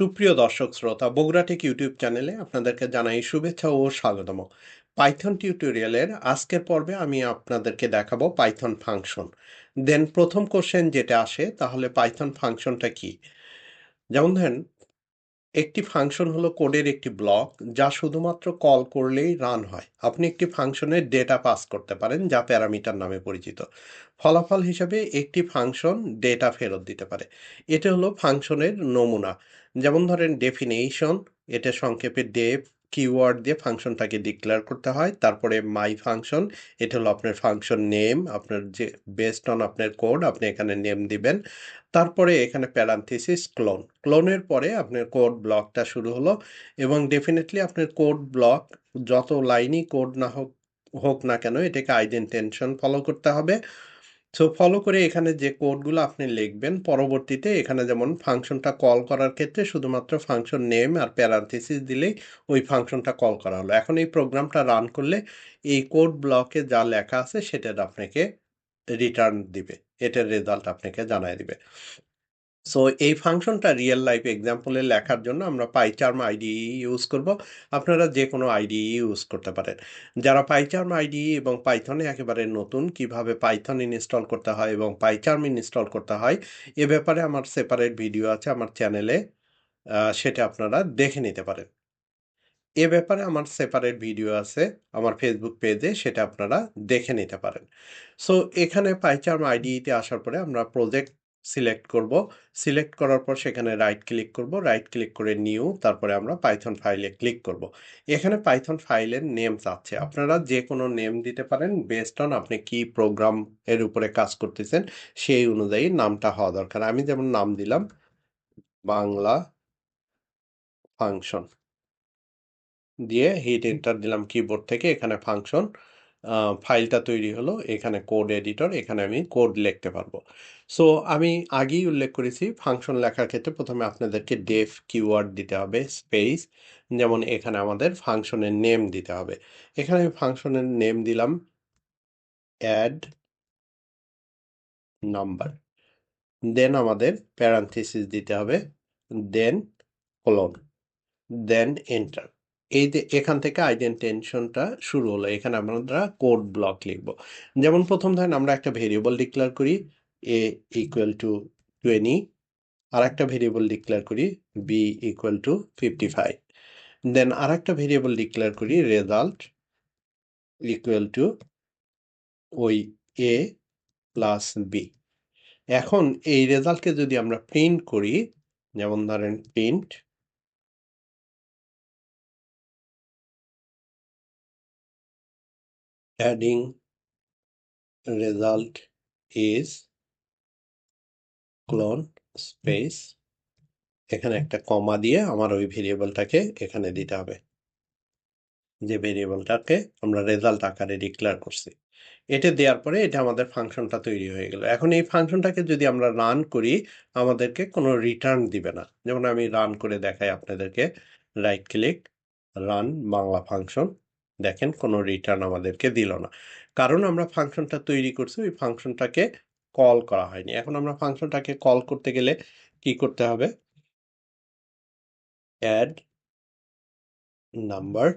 সুপ্রিয় দর্শক শ্রোতা, বগুড়া টেক ইউটিউব চ্যানেলে আপনাদেরকে জানাই শুভেচ্ছা ও স্বাগতম। পাইথন টিউটোরিয়ালের আজকের পর্বে আমি আপনাদেরকে দেখাবো পাইথন ফাংশন। দেন প্রথম কোশ্চেন যেটা আসে, তাহলে পাইথন ফাংশনটা কি? যেমন ধরেন একটি ফাংশন হলো কোডের একটি ব্লক যা শুধুমাত্র কল করলেই রান হয়। আপনি একটি ফাংশনের ডেটা পাস করতে পারেন যা প্যারামিটার নামে পরিচিত। ফলাফল হিসাবে একটি ফাংশন ডেটা ফেরত দিতে পারে। এটা হলো ফাংশনের নমুনা। যেমন ধরেন ডেফিনেশন এটা সংক্ষেপে ডেফ কিওয়ার্ড দিয়ে ফাংশনটাকে ডিক্লেয়ার করতে হয়। তারপরে মাই ফাংশন এটা হলো আপনার ফাংশন নেম আপনার যে বেসড অন আপনার কোড আপনি এখানে নেম দিবেন। তারপরে এখানে প্যারান্থিসিস ক্লোন ক্লোনের পরে আপনার কোড ব্লকটা শুরু হলো এবং ডেফিনেটলি আপনার কোড ব্লক যত লাইনই কোড না হোক হোক না কেন, এটাকে আইডেন্টেনশন ফলো করতে হবে। সো ফলো করে এখানে যে কোডগুলো আপনি লিখবেন, পরবর্তীতে এখানে যেমন ফাংশনটা কল করার ক্ষেত্রে শুধুমাত্র ফাংশন নেম আর প্যারান্থিসিস দিলেই ওই ফাংশনটা কল করা হলো। এখন এই প্রোগ্রামটা রান করলে এই কোড ব্লকে যা লেখা আছে সেটার আপনাকে রিটার্ন দিবে, এটার রেজাল্ট আপনাকে জানায় দিবে। সো এই ফাংশনটা রিয়েল লাইফ এক্সাম্পলে লেখার জন্য আমরা পাইচার্ম আইডি ইউজ করব। আপনারা যে কোনো আইডি ইউজ করতে পারেন। যারা পাইচার্ম আইডি এবং পাইথনে একেবারে নতুন, কীভাবে পাইথন ইনস্টল করতে হয় এবং পাইচার্ম ইনস্টল করতে হয়, এ ব্যাপারে আমার সেপারেট ভিডিও আছে আমার চ্যানেলে সেটা আপনারা দেখে নিতে পারেন। এ ব্যাপারে আমার সেপারেট ভিডিও আছে আমার ফেসবুক পেজে সেটা আপনারা দেখে নিতে পারেন। সো এখানে পাইচার্ম আইডিতে আসার পরে আমরা প্রজেক্ট সিলেক্ট করব। সিলেক্ট করার পর সেখানে রাইট ক্লিক করব। রাইট ক্লিক করে নিউ তারপরে আমরা পাইথন ফাইলে ক্লিক করব। এখানে পাইথন ফাইলের নেম চাচ্ছে আপনারা যে কোনো নেম দিতে পারেন। বেসড অন আপনি কি প্রোগ্রাম এর উপরে কাজ করতেছেন, সেই অনুযায়ী নামটা হওয়া দরকার। আমি যেমন নাম দিলাম, বাংলা ফাংশন দিয়ে হিট এন্টার দিলাম কিবোর্ড থেকে, এখানে ফাংশন ফাইলটা তৈরি হলো, এখানে কোড এডিটর এখানে আমি কোড লিখতে পারব। সো আমি আগেই উল্লেখ করেছি ফাংশন লেখার ক্ষেত্রে প্রথমে আপনাদেরকে ডেফ কিওয়ার্ড দিতে হবে স্পেস যেমন এখানে আমাদের ফাংশনের নেম দিতে হবে। এখানে আমি ফাংশনের নেম দিলাম অ্যাড নাম্বার দেন আমাদের প্যারান্থিসিস দিতে হবে দেন কলন দেন এন্টার এই এখান থেকে আইডেন্টেনশনটা শুরু হলো, এখানে আমরা কোড ব্লক লিখব। যেমন প্রথম ধরেন আমরা একটা ভেরিয়েবল ডিক্লেয়ার করি এ ইকুয়াল টু টোয়েনি আর একটা ভেরিয়েবল ডিক্লেয়ার করি B equal to fifty five then আর একটা ভেরিয়েবল ডিক্লেয়ার করি রেজাল্ট ইকুয়াল টু ওই এ প্লাস বি এখন এই রেজাল্টকে যদি আমরা প্রিন্ট করি, যেমন ধরেন print adding result is clone space. এখানে একটা কমা দিয়ে আমার ওই ভেরিয়েবলটাকে এখানে দিতে হবে। যে ভেরিয়েবলটাকে আমরা রেজাল্ট আকারে ডিক্লেয়ার করছি। এটা দেওয়ার পরে এটা আমাদের ফাংশনটা তৈরি হয়ে গেল। এখন এই ফাংশনটাকে যদি আমরা রান করি আমাদেরকে কোনো রিটার্ন দিবে না। যেমন আমি রান করে দেখাই আপনাদেরকে। Right click run Bangla function. দেখেন কোনো রিটার্ন আমাদেরকে দিল না। কারণ আমরা ফাংশনটা তৈরি করছি, ওই ফাংশনটাকে কল করা হয়নি। এখন আমরা ফাংশনটাকে কল করতে গেলে কি করতে হবে? Add number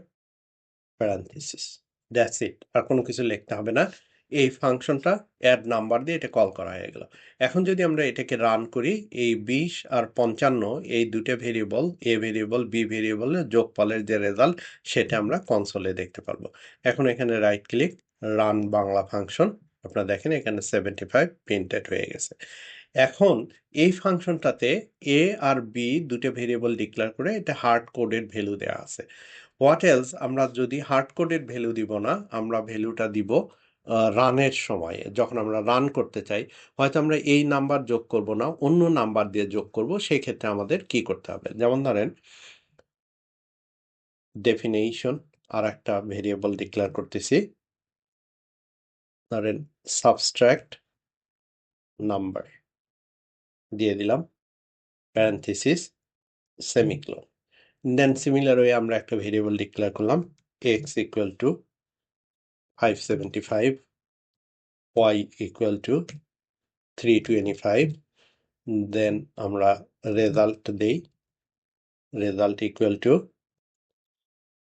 parenthesis that's it আর কোনো কিছু লিখতে হবে না। এই ফাংশনটা অ্যাড নাম্বার দিয়ে এটা কল করা হয়ে গেল। এখন যদি আমরা এটাকে রান করি, এই বিশ আর পঞ্চান্ন, এই দুটো ভেরিয়েবল এ ভেরিয়েবল বি ভেরিয়েবলের যোগফলের যে রেজাল্ট সেটা আমরা কনসোলে দেখতে পারব। এখন এখানে right click run Bangla function আপনারা দেখেন এখানে সেভেন্টি ফাইভ প্রিন্টেড হয়ে গেছে। এখন এই ফাংশনটাতে এ আর বি দুটো ভেরিয়েবল ডিক্লেয়ার করে এটা হার্ড কোডের ভ্যালু দেওয়া আছে। হোয়াট এলস আমরা যদি হার্ড কোডের ভ্যালু দিব না, আমরা ভ্যালুটা দিব রানের সময়, যখন আমরা রান করতে চাই, হয়তো আমরা এই নাম্বার যোগ করব না, অন্য নাম্বার দিয়ে যোগ করব সেই ক্ষেত্রে আমাদের কি করতে হবে? যেমন ধরেন ডেফিনেশন আর একটা ভেরিয়েবল ডিক্লেয়ার করতেছি। ধরেন সাবস্ট্রাক্ট নাম্বার দিয়ে দিলাম parenthesis semicolon then similar way আমরা একটা ভেরিয়েবল ডিক্লেয়ার করলাম X equal to five seventy five Y equal to three twenty five then আমরা রেজাল্ট দেই result equal to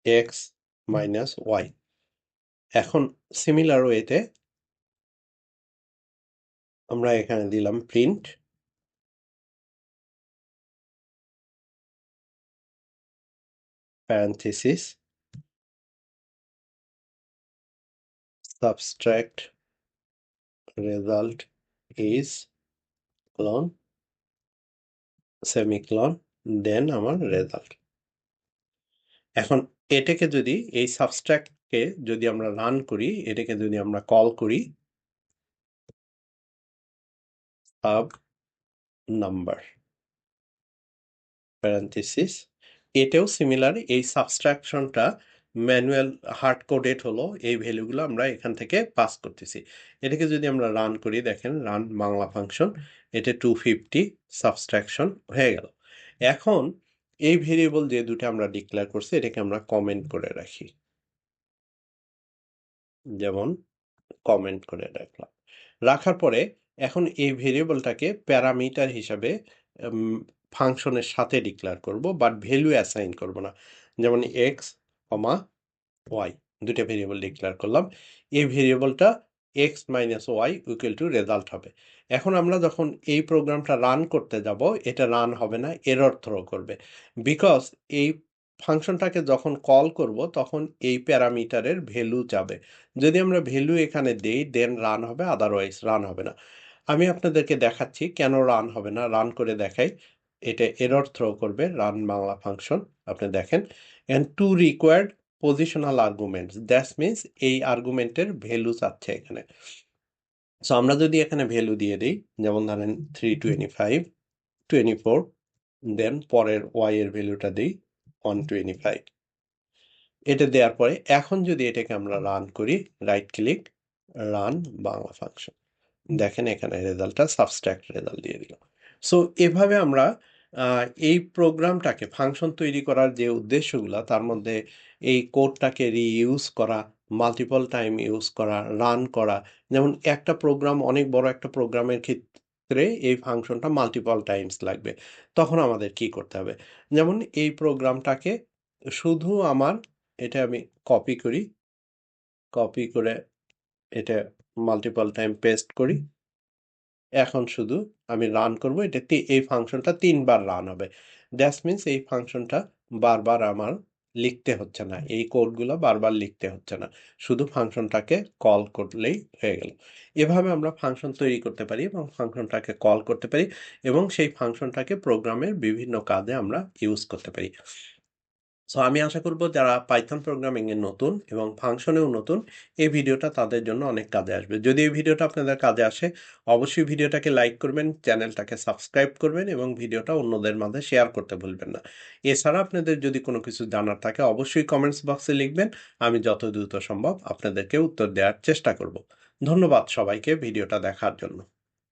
X minus Y এখন সিমিলার ওয়েতে আমরা এখানে দিলাম print parenthesis. Subtract result is colon semicolon then আমার result এখন এটাকে যদি, এই সাবস্ট্রাক্টকে যদি আমরা রান করি, এটাকে যদি আমরা কল করি সাব নাম্বার প্যারেন্থিসিস এটাও সিমিলার এই সাবস্ট্রাকশনটা ম্যানুয়াল হার্ড কোডেড হলো, এই ভ্যালুগুলো আমরা এখান থেকে পাস করতেছি। এটাকে যদি আমরা রান করি, দেখেন রান বাংলা ফাংশন, এটা টু ফিফটি সাবস্ট্রাকশন হয়ে গেল। এখন এই ভেরিয়েবল যে দুটো আমরা ডিক্লেয়ার করছি, এটাকে আমরা কমেন্ট করে রাখি। যেমন কমেন্ট করে রাখলাম। রাখার পরে এখন এই ভেরিয়েবলটাকে প্যারামিটার হিসাবে ফাংশনের সাথে ডিক্লেয়ার করব, বাট ভ্যালু অ্যাসাইন করব না। যেমন এক্স কমা ওয়াই দুটো ভেরিয়েবল ডিক্লেয়ার করলাম। এই ভেরিয়েবলটা X minus Y equal to result হবে। এখন আমরা যখন এই প্রোগ্রামটা রান করতে যাব, এটা রান হবে না এরর থ্রো করবে। বিকজ এই ফাংশনটাকে যখন কল করব, তখন এই প্যারামিটারের ভ্যালু যাবে। যদি আমরা ভ্যালু এখানে দেই দেন রান হবে আদারওয়াইজ রান হবে না। আমি আপনাদেরকে দেখাচ্ছি কেন রান হবে না। রান করে দেখাই। এটা এরর থ্রো করবে রান বাংলা ফাংশন। আপনি দেখেন and two required positional arguments that's means এই আর্গুমেন্টের ভ্যালু চাচ্ছে এখানে। সো আমরা যদি এখানে ভ্যালু দিয়ে দিই, যেমন ধরেন three twenty five twenty four then পরের ওয়াই এর ভ্যালুটা দিই ওয়ান টোয়েন্টি ফাইভ এটা দেওয়ার পরে এখন যদি এটাকে আমরা রান করি right click run Bangla function দেখেন এখানে রেজাল্টটা সাবস্ট্রাক্ট রেজাল্ট দিয়ে দিল সো এভাবে আমরা এই প্রোগ্রামটাকে ফাংশন তৈরি করার যে উদ্দেশ্যগুলো, তার মধ্যে এই কোডটাকে রিইউজ করা মাল্টিপল টাইম ইউজ করা রান করা, যেমন একটা প্রোগ্রাম অনেক বড় একটা প্রোগ্রামের ক্ষেত্রে এই ফাংশনটা মাল্টিপল টাইমস লাগবে। তখন আমাদের কি করতে হবে? যেমন এই প্রোগ্রামটাকে শুধু আমার, এটা আমি কপি করি কপি করে এটা মাল্টিপল টাইম পেস্ট করি। এখন শুধু আমি রান করব, এটা এই ফাংশনটা তিনবার রান হবে। দ্যাটস মিনস এই ফাংশনটা বারবার আমার লিখতে হচ্ছে না। এই কোডগুলো বারবার লিখতে হচ্ছে না। শুধু ফাংশনটাকে কল করলেই হয়ে গেল। এভাবে আমরা ফাংশন তৈরি করতে পারি এবং ফাংশনটাকে কল করতে পারি এবং সেই ফাংশনটাকে প্রোগ্রামের বিভিন্ন কাজে আমরা ইউজ করতে পারি। সো আমি আশা করব যারা পাইথন প্রোগ্রামিংয়ে নতুন এবং ফাংশনেও নতুন, এই ভিডিওটা তাদের জন্য অনেক কাজে আসবে। যদি এই ভিডিওটা আপনাদের কাজে আসে, অবশ্যই ভিডিওটাকে লাইক করবেন, চ্যানেলটাকে সাবস্ক্রাইব করবেন এবং ভিডিওটা অন্যদের মাঝে শেয়ার করতে ভুলবেন না। এছাড়া আপনাদের যদি কোনো কিছু জানার থাকে, অবশ্যই কমেন্টস বক্সে লিখবেন। আমি যত দ্রুত সম্ভব আপনাদেরকে উত্তর দেওয়ার চেষ্টা করব। ধন্যবাদ সবাইকে ভিডিওটা দেখার জন্য।